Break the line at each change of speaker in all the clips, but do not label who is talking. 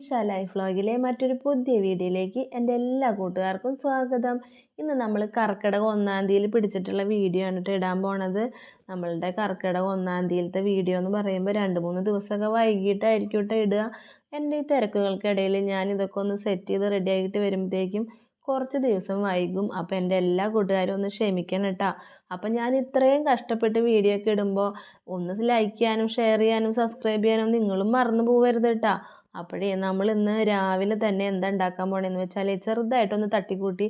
ഇൻഷാ ലൈഫ് വ്ളോഗിലെ മറ്റൊരു പുതിയ വീഡിയോയിലേക്ക് എന്റെ എല്ലാ കൂട്ടുകാർക്കും സ്വാഗതം. ഇന്ന് നമ്മൾ കർക്കിടക ഒന്നാം തീയതി പിടിച്ചിട്ടുള്ള വീഡിയോ ആണ് കേട്ടോ ഇടാൻ പോണത്. നമ്മളുടെ കർക്കിടക ഒന്നാം തീയതിയിലത്തെ വീഡിയോ എന്ന് പറയുമ്പോൾ രണ്ട് മൂന്ന് ദിവസമൊക്കെ വൈകിട്ടായിരിക്കും കേട്ടോ ഇടുക. എന്റെ ഈ തിരക്കുകൾക്കിടയിൽ ഞാൻ ഇതൊക്കെ ഒന്ന് സെറ്റ് ചെയ്ത് റെഡി ആയിട്ട് വരുമ്പോഴത്തേക്കും കുറച്ച് ദിവസം വൈകും. അപ്പോൾ എന്റെ എല്ലാ കൂട്ടുകാരും ഒന്ന് ക്ഷമിക്കണം കേട്ടോ. അപ്പം ഞാൻ ഇത്രയും കഷ്ടപ്പെട്ട് വീഡിയോ ഒക്കെ ഇടുമ്പോൾ ഒന്ന് ലൈക്ക് ചെയ്യാനും ഷെയർ ചെയ്യാനും സബ്സ്ക്രൈബ് ചെയ്യാനും നിങ്ങളും മറന്നു പോകരുത് കേട്ടോ. അപ്പോഴേ നമ്മൾ ഇന്ന് രാവിലെ തന്നെ എന്താ ഉണ്ടാക്കാൻ പോണേന്ന് വെച്ചാൽ ചെറുതായിട്ടൊന്ന് തട്ടിക്കൂട്ടി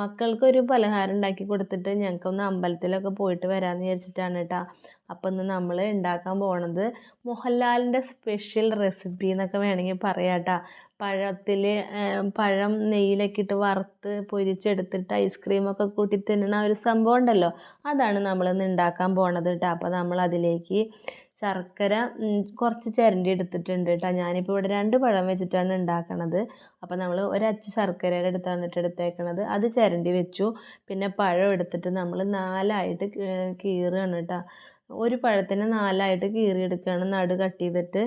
മക്കൾക്കൊരു പലഹാരം ഉണ്ടാക്കി കൊടുത്തിട്ട് ഞങ്ങൾക്കൊന്ന് അമ്പലത്തിലൊക്കെ പോയിട്ട് വരാമെന്ന് വിചാരിച്ചിട്ടാണ് കേട്ടോ. അപ്പം ഇന്ന് നമ്മൾ ഉണ്ടാക്കാൻ പോണത് മോഹൻലാലിന്റെ സ്പെഷ്യൽ റെസിപ്പി എന്നൊക്കെ വേണമെങ്കിൽ പറയാം കേട്ടോ. പഴത്തിൽ പഴം നെയ്യിലൊക്കെ ഇട്ട് വറുത്ത് പൊരിച്ചെടുത്തിട്ട് ഐസ്ക്രീമൊക്കെ കൂട്ടി തിന്നണ ഒരു സംഭവം ഉണ്ടല്ലോ. അതാണ് നമ്മളിന്ന് ഉണ്ടാക്കാൻ പോണത് കേട്ടോ. അപ്പോൾ നമ്മൾ അതിലേക്ക് ശർക്കര കുറച്ച് ചിരണ്ടി എടുത്തിട്ടുണ്ട് കേട്ടോ. ഞാനിപ്പോൾ ഇവിടെ രണ്ട് പഴം വെച്ചിട്ടാണ് ഉണ്ടാക്കണത്. അപ്പോൾ നമ്മൾ ഒരച്ച് ശർക്കരയുടെ എടുത്താണ് ഇട്ട് എടുത്തേക്കണത്. അത് ചിരണ്ടി വെച്ചു. പിന്നെ പഴം എടുത്തിട്ട് നമ്മൾ നാലായിട്ട് കീറുകയാണ് കേട്ടോ. ഒരു പഴത്തിന് നാലായിട്ട് കീറിയെടുക്കുകയാണ് നടു കട്ട് ചെയ്തിട്ട്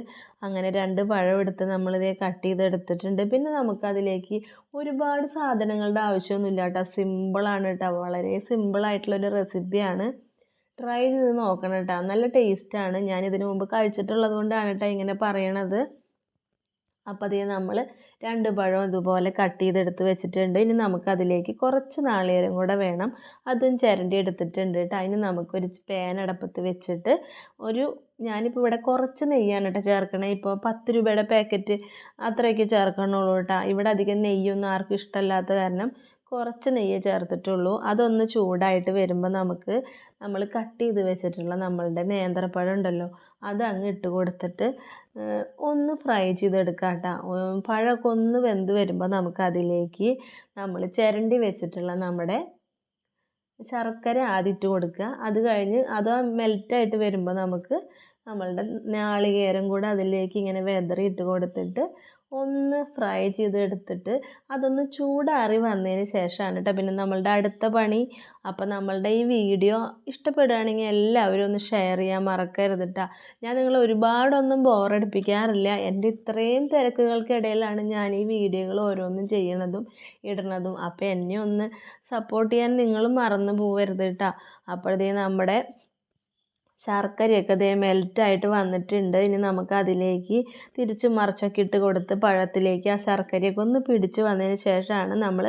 അങ്ങനെ രണ്ട് പഴം എടുത്ത് നമ്മളിത് കട്ട് ചെയ്തെടുത്തിട്ടുണ്ട്. പിന്നെ നമുക്കതിലേക്ക് ഒരുപാട് സാധനങ്ങളുടെ ആവശ്യമൊന്നുമില്ല കേട്ടോ. സിമ്പിളാണ് കേട്ടോ. വളരെ സിമ്പിളായിട്ടുള്ളൊരു റെസിപ്പിയാണ്. ട്രൈ ചെയ്ത് നോക്കണം കേട്ടോ നല്ല ടേസ്റ്റാണ് ഞാൻ ഇതിനു മുമ്പ് കഴിച്ചിട്ടുള്ളത് കൊണ്ടാണ് കേട്ടോ ഇങ്ങനെ പറയണത്. അപ്പോൾ അതേ നമ്മൾ രണ്ട് പഴം ഇതുപോലെ കട്ട് ചെയ്തെടുത്ത് വെച്ചിട്ടുണ്ട്. ഇനി നമുക്ക് അതിലേക്ക് കുറച്ച് നാളികേരം കൂടെ വേണം. അതും ചിരണ്ടി എടുത്തിട്ടുണ്ട് കേട്ടോ അതിന് നമുക്കൊരു പാൻ അടപ്പത്ത് വെച്ചിട്ട് ഒരു ഞാനിപ്പോൾ ഇവിടെ കുറച്ച് നെയ്യാണ് കേട്ടോ ചേർക്കണേ. ഇപ്പോൾ പത്ത് രൂപയുടെ പാക്കറ്റ് അത്രയൊക്കെ ചേർക്കണുള്ളൂ കേട്ടോ ഇവിടെ അധികം നെയ്യൊന്നും ആർക്കും ഇഷ്ടമല്ലാത്ത കാരണം കുറച്ച് നെയ്യ് ചേർത്തിട്ടുള്ളൂ. അതൊന്ന് ചൂടായിട്ട് വരുമ്പോൾ നമുക്ക് നമ്മൾ കട്ട് ചെയ്ത് വെച്ചിട്ടുള്ള നമ്മളുടെ നേന്ത്രപ്പഴം ഉണ്ടല്ലോ അത് അങ്ങ് ഇട്ട് കൊടുത്തിട്ട് ഒന്ന് ഫ്രൈ ചെയ്തെടുക്കാം കേട്ടോ പഴമൊക്കെ ഒന്ന് വെന്ത് വരുമ്പോൾ നമുക്ക് അതിലേക്ക് നമ്മൾ ചിരണ്ടി വെച്ചിട്ടുള്ള നമ്മുടെ ശർക്കര ആദ്യം ഇട്ട് കൊടുക്കുക. അത് കഴിഞ്ഞ് അത് മെൽറ്റായിട്ട് വരുമ്പോൾ നമുക്ക് നമ്മളുടെ നാളികേരം കൂടെ അതിലേക്ക് ഇങ്ങനെ വെതറി ഇട്ട് കൊടുത്തിട്ട് ഒന്ന് ഫ്രൈ ചെയ്തെടുത്തിട്ട് അതൊന്ന് ചൂടാറി വന്നതിന് ശേഷമാണ് കേട്ടോ പിന്നെ നമ്മളുടെ അടുത്ത പണി. അപ്പോൾ നമ്മളുടെ ഈ വീഡിയോ ഇഷ്ടപ്പെടുകയാണെങ്കിൽ എല്ലാവരും ഒന്ന് ഷെയർ ചെയ്യാൻ മറക്കരുത് കേട്ടോ ഞാൻ നിങ്ങളെ ഒരുപാടൊന്നും ബോറടിപ്പിക്കാറില്ല എന്റെ ഇത്രയും തിരക്കുകൾക്കിടയിലാണ് ഞാൻ ഈ വീഡിയോകൾ ഓരോന്നും ചെയ്യണതും ഇടുന്നതും അപ്പോൾ എന്നെ ഒന്ന് സപ്പോർട്ട് ചെയ്യാൻ നിങ്ങളും മറന്നു പോകരുത് കേട്ടോ അപ്പോഴത്തേ നമ്മുടെ ശർക്കരയൊക്കെ ദേ മെൽറ്റായിട്ട് വന്നിട്ടുണ്ട്. ഇനി നമുക്ക് അതിലേക്ക് തിരിച്ച് മറിച്ചൊക്കെ ഇട്ട് കൊടുത്ത് പഴത്തിലേക്ക് ആ ശർക്കരയൊക്കെ ഒന്ന് പിടിച്ച് വന്നതിന് ശേഷമാണ് നമ്മൾ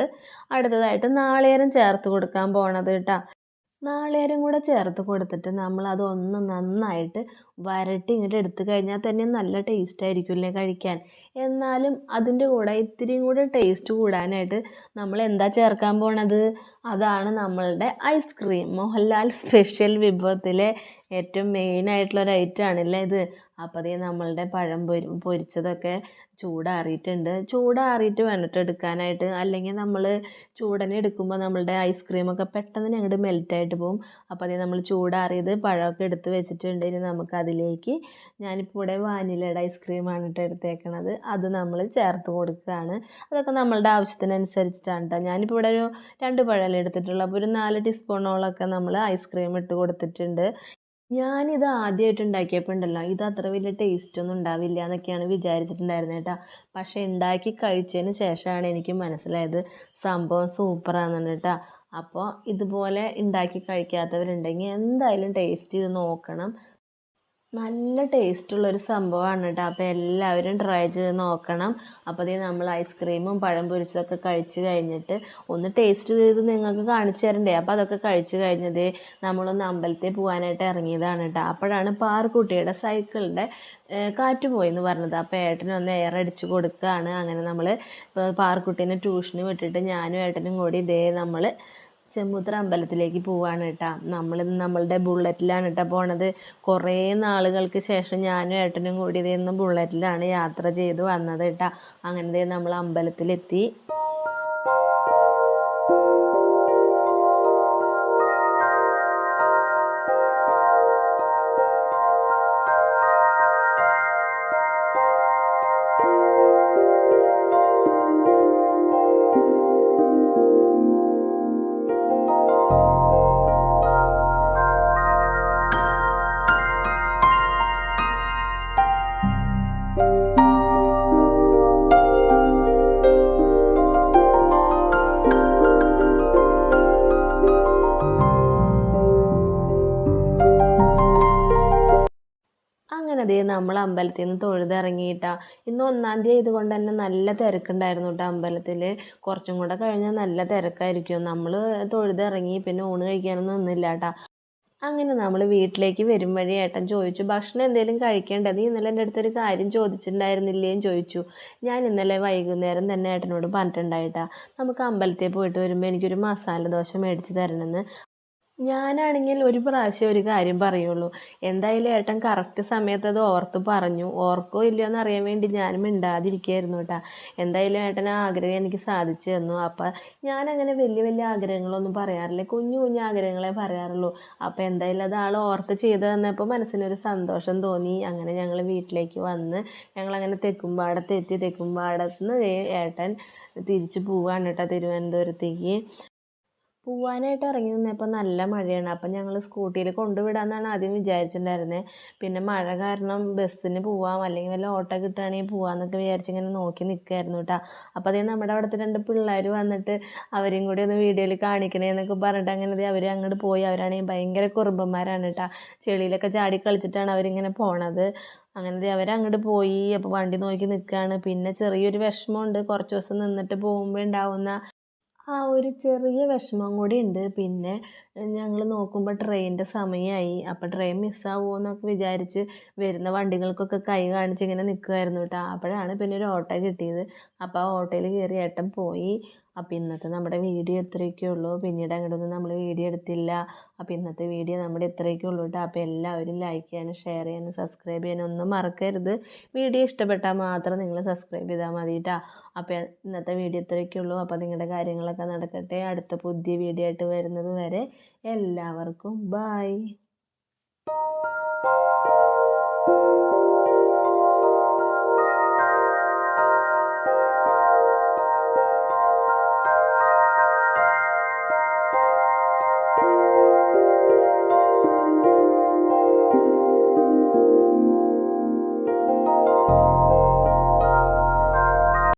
അടുത്തതായിട്ട് നാളികേരം ചേർത്ത് കൊടുക്കാൻ പോണത് കേട്ടോ. നാളികേരം കൂടെ ചേർത്ത് കൊടുത്തിട്ട് നമ്മൾ അതൊന്ന് നന്നായിട്ട് വരട്ടി ഇങ്ങോട്ട് എടുത്തു കഴിഞ്ഞാൽ തന്നെ നല്ല ടേസ്റ്റ് ആയിരിക്കും അല്ലേ കഴിക്കാൻ. എന്നാലും അതിന്റെ കൂടെ ഇത്തിരിയും കൂടെ ടേസ്റ്റ് കൂടാനായിട്ട് നമ്മൾ എന്താ ചേർക്കാൻ പോണത്? അതാണ് നമ്മളുടെ ഐസ്ക്രീം മോഹൻലാൽ സ്പെഷ്യൽ വിഭവത്തിലെ ഏറ്റവും മെയിൻ ആയിട്ടുള്ള ഒരു ഐറ്റം ആണല്ലേ ഇത്. അപ്പോൾ അതേ നമ്മളുടെ പഴം പൊരി പൊരിച്ചതൊക്കെ ചൂടാറിയിട്ടുണ്ട്. ചൂടാറിയിട്ട് വേണ്ടിട്ട് എടുക്കാനായിട്ട്? അല്ലെങ്കിൽ നമ്മൾ ചൂടനെ എടുക്കുമ്പോൾ നമ്മളുടെ ഐസ്ക്രീമൊക്കെ പെട്ടെന്ന് അങ്ങോട്ട് മെൽറ്റായിട്ട് പോകും അപ്പോൾ അതേ നമ്മൾ ചൂടാറിയത് പഴമൊക്കെ എടുത്ത് വെച്ചിട്ടുണ്ട്. ഇനി അതിലേക്ക് ഞാനിപ്പോൾ ഇവിടെ വാനിലയുടെ ഐസ്ക്രീമാണ് കേട്ടോ എടുത്തേക്കണത്. അത് നമ്മൾ ചേർത്ത് കൊടുക്കുകയാണ്. അതൊക്കെ നമ്മളുടെ ആവശ്യത്തിനനുസരിച്ചിട്ടാണ് കേട്ടോ ഞാനിപ്പോൾ ഇവിടെ ഒരു രണ്ട് പഴമല്ലേ എടുത്തിട്ടുള്ളൂ. അപ്പോൾ ഒരു നാല് ടീസ്പൂണോളൊക്കെ നമ്മൾ ഐസ്ക്രീം ഇട്ട് കൊടുത്തിട്ടുണ്ട്. ഞാനിത് ആദ്യമായിട്ട് ഉണ്ടാക്കിയപ്പോൾ ഉണ്ടല്ലോ ഇത് അത്ര വലിയ ടേസ്റ്റ് ഒന്നും ഉണ്ടാവില്ല എന്നൊക്കെയാണ് വിചാരിച്ചിട്ടുണ്ടായിരുന്നത് കേട്ടോ പക്ഷേ ഉണ്ടാക്കി കഴിച്ചതിന് ശേഷമാണ് എനിക്ക് മനസ്സിലായത് സംഭവം സൂപ്പറാണെന്ന് കേട്ടോ അപ്പോൾ ഇതുപോലെ ഉണ്ടാക്കി കഴിക്കാത്തവരുണ്ടെങ്കിൽ എന്തായാലും ടേസ്റ്റ് ചെയ്ത് നോക്കണം. നല്ല ടേസ്റ്റുള്ള ഒരു സംഭവമാണ് കേട്ടോ അപ്പോൾ എല്ലാവരും ട്രൈ ചെയ്ത് നോക്കണം. അപ്പോൾ ഇത് നമ്മൾ ഐസ്ക്രീമും പഴം പൊരിച്ചതൊക്കെ കഴിച്ച് കഴിഞ്ഞിട്ട് ഒന്ന് ടേസ്റ്റ് ചെയ്ത് നിങ്ങൾക്ക് കാണിച്ചു തരണ്ടേ? അപ്പോൾ അതൊക്കെ കഴിച്ച് കഴിഞ്ഞത് നമ്മളൊന്ന് അമ്പലത്തിൽ പോകാനായിട്ട് ഇറങ്ങിയതാണ് കേട്ടോ അപ്പോഴാണ് പാർക്കുട്ടിയുടെ സൈക്കിളിന്റെ കാറ്റ് പോയി എന്ന് പറഞ്ഞത്. അപ്പോൾ ഏട്ടനൊന്ന് എയർ അടിച്ച് കൊടുക്കുകയാണ് അങ്ങനെ നമ്മൾ പാർക്കുട്ടീനെ ട്യൂഷന് വിട്ടിട്ട് ഞാനും ഏട്ടനും കൂടി ഇതേ നമ്മൾ ചെമ്പൂത്തറ അമ്പലത്തിലേക്ക് പോവാണ് കേട്ടോ നമ്മൾ നമ്മളുടെ ബുള്ളറ്റിലാണ് കേട്ടോ പോണത്. കുറേ നാളുകൾക്ക് ശേഷം ഞാനും ഏട്ടനും കൂടി ബുള്ളറ്റിലാണ് യാത്ര ചെയ്ത് വന്നത് കേട്ടോ അങ്ങനെ നമ്മൾ അമ്പലത്തിലെത്തി. നമ്മൾ അമ്പലത്തിൽ നിന്ന് തൊഴുതിറങ്ങിയിട്ടാ. ഇന്ന് ഒന്നാം തീയതി ആയതുകൊണ്ട് തന്നെ നല്ല തിരക്കുണ്ടായിരുന്നു കേട്ടോ അമ്പലത്തിൽ കുറച്ചും കൂടെ കഴിഞ്ഞാൽ നല്ല തിരക്കായിരിക്കും. നമ്മൾ തൊഴുതിറങ്ങി പിന്നെ ഊണ് കഴിക്കാനൊന്നും നിന്നില്ല കേട്ടോ അങ്ങനെ നമ്മൾ വീട്ടിലേക്ക് വരും വഴി ഏട്ടൻ ചോദിച്ചു ഭക്ഷണം എന്തെങ്കിലും കഴിക്കേണ്ടത് നീ ഇന്നലെ എന്റെ അടുത്തൊരു കാര്യം ചോദിച്ചിട്ടുണ്ടായിരുന്നില്ലേന്ന് ചോദിച്ചു. ഞാൻ ഇന്നലെ വൈകുന്നേരം തന്നെ ഏട്ടനോട് പറഞ്ഞിട്ടുണ്ടായിട്ടാ നമുക്ക് അമ്പലത്തിൽ പോയിട്ട് വരുമ്പോൾ എനിക്കൊരു മസാല ദോശ മേടിച്ച് തരണമെന്ന് ഞാനാണെങ്കിൽ ഒരു പ്രാവശ്യം ഒരു കാര്യം പറയുള്ളൂ. എന്തായാലും ഏട്ടൻ കറക്റ്റ് സമയത്ത് അത് ഓർത്ത് പറഞ്ഞു. ഓർക്കോ ഇല്ലയോ എന്ന് അറിയാൻ വേണ്ടി ഞാൻ മിണ്ടാതിരിക്കുകയായിരുന്നു കേട്ടോ എന്തായാലും ഏട്ടൻ ആ ആഗ്രഹം എനിക്ക് സാധിച്ചു തന്നു. അപ്പം ഞാനങ്ങനെ വലിയ വലിയ ആഗ്രഹങ്ങളൊന്നും പറയാറില്ല. കുഞ്ഞു കുഞ്ഞു ആഗ്രഹങ്ങളെ പറയാറുള്ളൂ. അപ്പം എന്തായാലും അത് ആൾ ഓർത്ത് ചെയ്ത് തന്നപ്പോൾ മനസ്സിനൊരു സന്തോഷം തോന്നി. അങ്ങനെ ഞങ്ങൾ വീട്ടിലേക്ക് വന്ന് ഞങ്ങളങ്ങനെ തെക്കുംപാടത്ത് എത്തി. തെക്കുംപാടത്ത് നിന്ന് ഏട്ടൻ തിരിച്ച് പോവാണ് കേട്ടോ തിരുവനന്തപുരത്തേക്ക്. പോവാനായിട്ട് ഇറങ്ങി നിന്നപ്പോൾ നല്ല മഴയാണ്. അപ്പം ഞങ്ങൾ സ്കൂട്ടിയിൽ കൊണ്ടുവിടാമെന്നാണ് ആദ്യം വിചാരിച്ചിട്ടുണ്ടായിരുന്നത് പിന്നെ മഴ കാരണം ബസ്സിന് പോവാം അല്ലെങ്കിൽ വല്ല ഓട്ടോ കിട്ടുകയാണെങ്കിൽ പോവാമെന്നൊക്കെ വിചാരിച്ച് ഇങ്ങനെ നോക്കി നിൽക്കുകയായിരുന്നു കേട്ടോ. അപ്പോൾ അതേ നമ്മുടെ അവിടുത്തെ രണ്ട് പിള്ളേർ വന്നിട്ട് അവരെയും കൂടി ഒന്ന് വീഡിയോയിൽ കാണിക്കണേ എന്നൊക്കെ പറഞ്ഞിട്ട് അങ്ങനെ അവർ അങ്ങോട്ട് പോയി. അവരാണെങ്കിൽ ഭയങ്കര കുറുമ്പന്മാരാണ് കേട്ടോ. ചെളിയിലൊക്കെ ചാടി കളിച്ചിട്ടാണ് അവരിങ്ങനെ പോണത്. അങ്ങനെ അവരങ്ങോട്ട് പോയി. അപ്പോൾ വണ്ടി നോക്കി നിൽക്കുകയാണ് പിന്നെ ചെറിയൊരു വിഷമമുണ്ട്. കുറച്ച് ദിവസം നിന്നിട്ട് പോകുമ്പോൾ ഉണ്ടാവുന്ന ആ ഒരു ചെറിയ വിഷമം കൂടി ഉണ്ട്. പിന്നെ ഞങ്ങൾ നോക്കുമ്പോൾ ട്രെയിനിന്റെ സമയമായി അപ്പോൾ ട്രെയിൻ മിസ്സാവുമോ എന്നൊക്കെ വിചാരിച്ച് വരുന്ന വണ്ടികൾക്കൊക്കെ കൈ കാണിച്ച് ഇങ്ങനെ നിൽക്കുമായിരുന്നു കേട്ടോ അപ്പോഴാണ് പിന്നെ ഒരു ഓട്ടോ കിട്ടിയത്. അപ്പോൾ ആ ഓട്ടോയിൽ കയറി ഏട്ടൻ പോയി. അപ്പോൾ ഇന്നത്തെ നമ്മുടെ വീഡിയോ ഇത്രയൊക്കെ ഉള്ളൂ. പിന്നീട് അങ്ങോട്ടൊന്നും നമ്മൾ വീഡിയോ എടുത്തില്ല. അപ്പോൾ ഇന്നത്തെ വീഡിയോ നമ്മുടെ ഇത്രയൊക്കെ ഉള്ളൂ കേട്ടോ. അപ്പോൾ എല്ലാവരും ലൈക്ക് ചെയ്യാനും ഷെയർ ചെയ്യാനും സബ്സ്ക്രൈബ് ചെയ്യാനും ഒന്നും മറക്കരുത്. വീഡിയോ ഇഷ്ടപ്പെട്ടാൽ മാത്രം നിങ്ങൾ സബ്സ്ക്രൈബ് ചെയ്താൽ മതി അപ്പോൾ ഇന്നത്തെ വീഡിയോ ഇത്രയൊക്കെ ഉള്ളൂ. അപ്പോൾ നിങ്ങളുടെ കാര്യങ്ങളൊക്കെ നടക്കട്ടെ. അടുത്ത പുതിയ വീഡിയോ ആയിട്ട് വരുന്നത് വരെ എല്ലാവർക്കും ബായ്